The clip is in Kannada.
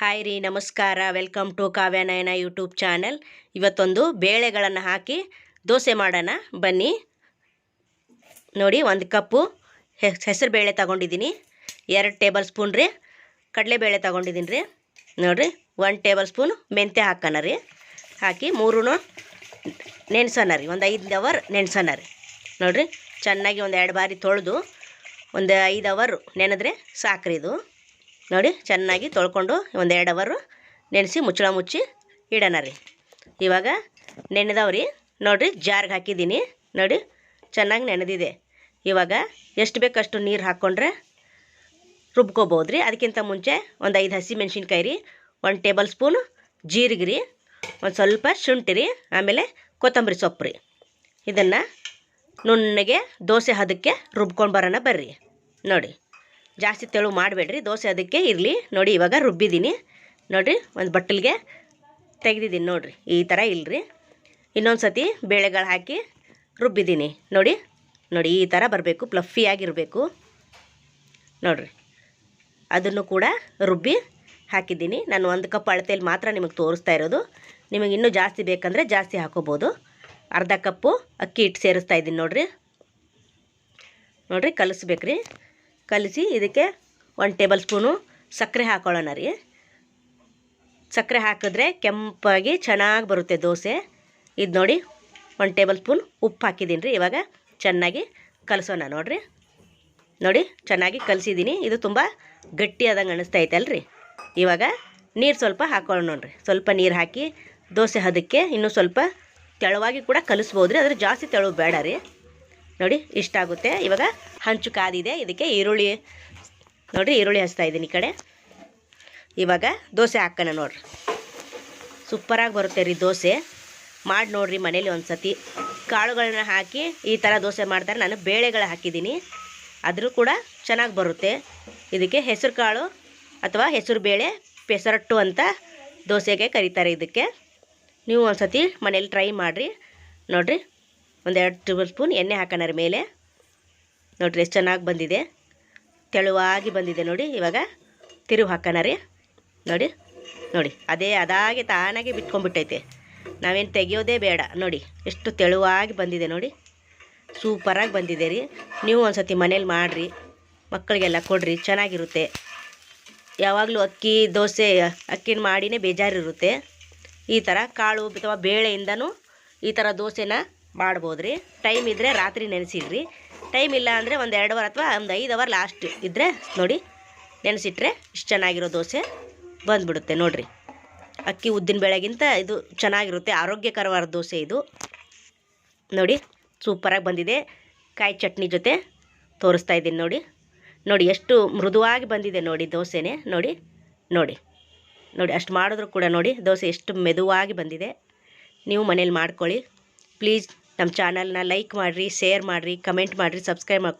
ಹಾಯ್ ರೀ, ನಮಸ್ಕಾರ. Welcome to Kavyanayana YouTube channel ಇವತ್ತೊಂದು ಬೇಳೆಗಳನ್ನು ಹಾಕಿ ದೋಸೆ ಮಾಡೋಣ. ಬನ್ನಿ. ನೋಡಿ, ಒಂದು ಕಪ್ಪು ಹೆಸರು ಬೇಳೆ ತಗೊಂಡಿದ್ದೀನಿ. ಎರಡು ಟೇಬಲ್ ಸ್ಪೂನ್ ರೀ. ಕಡಲೆಬೇಳೆ ತಗೊಂಡಿದ್ದೀನಿ ರೀ. ನೋಡಿರಿ ಒನ್ ಟೇಬಲ್ ಸ್ಪೂನ್ ಮೆಂತ್ಯ ಹಾಕೋಣ ರೀ. ಹಾಕಿ ಮೂರೂ ನೆನೆಸೋಣ ರೀ. ಒಂದು ಐದು ಅವರ್ ನೆನೆಸೋಣ ರೀ. ನೋಡಿರಿ, ಚೆನ್ನಾಗಿ ಒಂದು ಎರಡು ಬಾರಿ ತೊಳೆದು ಒಂದು ಐದು ಅವರ್ ನೆನೆದ್ರೆ ಸಾಕ್ರಿ ಇದು. ನೋಡಿ, ಚೆನ್ನಾಗಿ ತೊಳ್ಕೊಂಡು ಒಂದು ಎರಡು ಅವರು ನೆನೆಸಿ ಮುಚ್ಚಳ ಮುಚ್ಚಿ ಇಡೋಣ ರೀ. ಇವಾಗ ನೆನೆದವ್ರಿ ನೋಡಿರಿ, ಜಾರ್ಗೆ ಹಾಕಿದ್ದೀನಿ. ನೋಡಿ, ಚೆನ್ನಾಗಿ ನೆನೆದಿದೆ. ಇವಾಗ ಎಷ್ಟು ಬೇಕಷ್ಟು ನೀರು ಹಾಕ್ಕೊಂಡ್ರೆ ರುಬ್ಕೋಬೋದು ರೀ. ಅದಕ್ಕಿಂತ ಮುಂಚೆ ಒಂದು ಐದು ಹಸಿ ಮೆಣಸಿನ್ಕಾಯಿ ರೀ, ಒಂದು ಟೇಬಲ್ ಸ್ಪೂನ್ ಜೀರಿಗೆ ರೀ, ಒಂದು ಸ್ವಲ್ಪ ಶುಂಠಿ ರೀ, ಆಮೇಲೆ ಕೊತ್ತಂಬರಿ ಸೊಪ್ಪು ರೀ. ಇದನ್ನು ನುಣ್ಣಗೆ ದೋಸೆ ಹದಕ್ಕೆ ರುಬ್ಕೊಂಡು ಬರೋಣ ಬರ್ರಿ. ನೋಡಿ. ಜಾಸ್ತಿ ತೆಳು ಮಾಡಬೇಡ್ರಿ. ದೋಸೆ ಅದಕ್ಕೆ ಇರಲಿ. ನೋಡಿ ಇವಾಗ ರುಬ್ಬಿದ್ದೀನಿ. ನೋಡಿರಿ, ಒಂದು ಬಟ್ಟಲಿಗೆ ತೆಗೆದಿದ್ದೀನಿ ನೋಡಿರಿ. ಈ ಥರ ಇಲ್ಲರಿ ಇನ್ನೊಂದು ಸತಿ ಬೇಳೆಗಳು ಹಾಕಿ ರುಬ್ಬಿದ್ದೀನಿ. ನೋಡಿ ನೋಡಿ ಈ ಥರ ಬರಬೇಕು. ಪ್ಲಫಿಯಾಗಿರಬೇಕು ನೋಡಿರಿ, ಅದನ್ನು ಕೂಡ ರುಬ್ಬಿ ಹಾಕಿದ್ದೀನಿ. ನಾನು ಒಂದು ಕಪ್ ಅಳತೆಯಲ್ಲಿ ಮಾತ್ರ ನಿಮಗೆ ತೋರಿಸ್ತಾ ಇರೋದು. ನಿಮಗೆ ಇನ್ನೂ ಜಾಸ್ತಿ ಬೇಕಂದರೆ ಜಾಸ್ತಿ ಹಾಕೋಬೋದು. ಅರ್ಧ ಕಪ್ಪು ಅಕ್ಕಿ ಹಿಟ್ಟು ಸೇರಿಸ್ತಾ ಇದ್ದೀನಿ ನೋಡಿರಿ. ನೋಡಿರಿ, ಕಲಿಸ್ಬೇಕ್ರಿ. ಕಲಿಸಿ ಇದಕ್ಕೆ ಒಂದು ಟೇಬಲ್ ಸ್ಪೂನು ಸಕ್ಕರೆ ಹಾಕೊಳ್ಳೋಣ ರೀ. ಸಕ್ಕರೆ ಹಾಕಿದ್ರೆ ಕೆಂಪಾಗಿ ಚೆನ್ನಾಗಿ ಬರುತ್ತೆ ದೋಸೆ. ಇದು ನೋಡಿ ಒಂದು ಟೇಬಲ್ ಸ್ಪೂನ್ ಉಪ್ಪು ಹಾಕಿದ್ದೀನಿ ರೀ. ಇವಾಗ ಚೆನ್ನಾಗಿ ಕಲಸೋಣ ನೋಡಿರಿ. ನೋಡಿ, ಚೆನ್ನಾಗಿ ಕಲಸಿದ್ದೀನಿ. ಇದು ತುಂಬ ಗಟ್ಟಿಯಾದಂಗೆ ಅನ್ನಿಸ್ತಾ ಐತೆ ಅಲ್ರಿ. ಇವಾಗ ನೀರು ಸ್ವಲ್ಪ ಹಾಕೊಳ್ಳೋಣ ನೋಡಿರಿ. ಸ್ವಲ್ಪ ನೀರು ಹಾಕಿ ದೋಸೆ ಹದಕ್ಕೆ ಇನ್ನೂ ಸ್ವಲ್ಪ ತೆಳುವಾಗಿ ಕೂಡ ಕಲಿಸ್ಬೋದು ರೀ. ಆದರೆ ಜಾಸ್ತಿ ತೆಳು ಬೇಡ ರೀ. ನೋಡಿ, ಇಷ್ಟ ಆಗುತ್ತೆ. ಇವಾಗ ಹಂಚು ಕಾದಿದೆ. ಇದಕ್ಕೆ ಈರುಳ್ಳಿ, ನೋಡಿರಿ, ಈರುಳ್ಳಿ ಹಚ್ತಾ ಇದ್ದೀನಿ ಈ ಕಡೆ. ಇವಾಗ ದೋಸೆ ಹಾಕೋಣ ನೋಡ್ರಿ. ಸೂಪರಾಗಿ ಬರುತ್ತೆ ರೀ ದೋಸೆ. ಮಾಡಿ ನೋಡಿರಿ ಮನೇಲಿ ಒಂದು ಸತಿ ಕಾಳುಗಳನ್ನ ಹಾಕಿ ಈ ಥರ ದೋಸೆ ಮಾಡ್ತಾರೆ. ನಾನು ಬೇಳೆಗಳು ಹಾಕಿದ್ದೀನಿ. ಅದರೂ ಕೂಡ ಚೆನ್ನಾಗಿ ಬರುತ್ತೆ. ಇದಕ್ಕೆ ಹೆಸರು ಕಾಳು ಅಥವಾ ಹೆಸರು ಬೇಳೆ ಪೆಸರಟ್ಟು ಅಂತ ದೋಸೆಗೆ ಕರೀತಾರೆ ಇದಕ್ಕೆ. ನೀವು ಒಂದು ಸತಿ ಮನೇಲಿ ಟ್ರೈ ಮಾಡಿರಿ. ನೋಡಿರಿ ಒಂದೆರಡು ಟೇಬಲ್ ಸ್ಪೂನ್ ಎಣ್ಣೆ ಹಾಕೋಣ ಮೇಲೆ. ನೋಡಿರಿ ಎಷ್ಟು ಚೆನ್ನಾಗಿ ಬಂದಿದೆ. ತೆಳುವಾಗಿ ಬಂದಿದೆ ನೋಡಿ ಇವಾಗ ತಿರುವು ಹಾಕೋಣ ರೀ ನೋಡಿ ನೋಡಿ, ಅದೇ ಅದಾಗೆ ತಾನಾಗೆ ಬಿಟ್ಕೊಂಡ್ಬಿಟ್ಟೈತೆ. ನಾವೇನು ತೆಗಿಯೋದೇ ಬೇಡ. ನೋಡಿ, ಎಷ್ಟು ತೆಳುವಾಗಿ ಬಂದಿದೆ ನೋಡಿ. ಸೂಪರಾಗಿ ಬಂದಿದೆ ರೀ. ನೀವು ಒಂದು ಸತಿ ಮನೇಲಿ ಮಾಡಿರಿ. ಮಕ್ಕಳಿಗೆಲ್ಲ ಕೊಡ್ರಿ, ಚೆನ್ನಾಗಿರುತ್ತೆ. ಯಾವಾಗಲೂ ಅಕ್ಕಿ, ದೋಸೆ, ಅಕ್ಕಿನ ಮಾಡಿನೇ ಬೇಜಾರಿರುತ್ತೆ. ಈ ಥರ ಕಾಳು ಅಥವಾ ಬೇಳೆಯಿಂದನೂ ಈ ಥರ ದೋಸೆನ ಮಾಡ್ಬೋದು ರೀ ಟೈಮ್ ಇದ್ದರೆ ರಾತ್ರಿ ನೆನೆಸಿಡ್ರಿ. ಟೈಮ್ ಇಲ್ಲ ಅಂದರೆ ಒಂದು ಎರಡು ಅವರ್ ಅಥವಾ ಒಂದು ಐದು ಅವರ್ ಲಾಸ್ಟ್ ಇದ್ದರೆ ನೋಡಿ ನೆನೆಸಿಟ್ರೆ ಇಷ್ಟು ಚೆನ್ನಾಗಿರೋ ದೋಸೆ ಬಂದುಬಿಡುತ್ತೆ ನೋಡಿರಿ. ಅಕ್ಕಿ ಉದ್ದಿನ ಬೇಳೆಗಿಂತ ಇದು ಚೆನ್ನಾಗಿರುತ್ತೆ, ಆರೋಗ್ಯಕರವಾದ ದೋಸೆ ಇದು. ನೋಡಿ ಸೂಪರಾಗಿ ಬಂದಿದೆ. ಕಾಯಿ ಚಟ್ನಿ ಜೊತೆ ತೋರಿಸ್ತಾ ಇದ್ದೀನಿ ನೋಡಿ. ನೋಡಿ ಎಷ್ಟು ಮೃದುವಾಗಿ ಬಂದಿದೆ ನೋಡಿ ದೋಸೆನೇ. ನೋಡಿ ನೋಡಿ ನೋಡಿ ಅಷ್ಟು ಮಾಡಿದ್ರು ಕೂಡ ನೋಡಿ ದೋಸೆ ಎಷ್ಟು ಮೆದುವಾಗಿ ಬಂದಿದೆ. ನೀವು ಮನೇಲಿ ಮಾಡ್ಕೊಳ್ಳಿ. ಪ್ಲೀಸ್ ನಮ್ಮ ಚಾನಲ್ನ ಲೈಕ್ ಮಾಡಿರಿ ಶೇರ್ ಮಾಡಿರಿ ಕಮೆಂಟ್ ಮಾಡಿರಿ ಸಬ್ಸ್ಕ್ರೈಬ್ ಮಾಡ್ಕೊ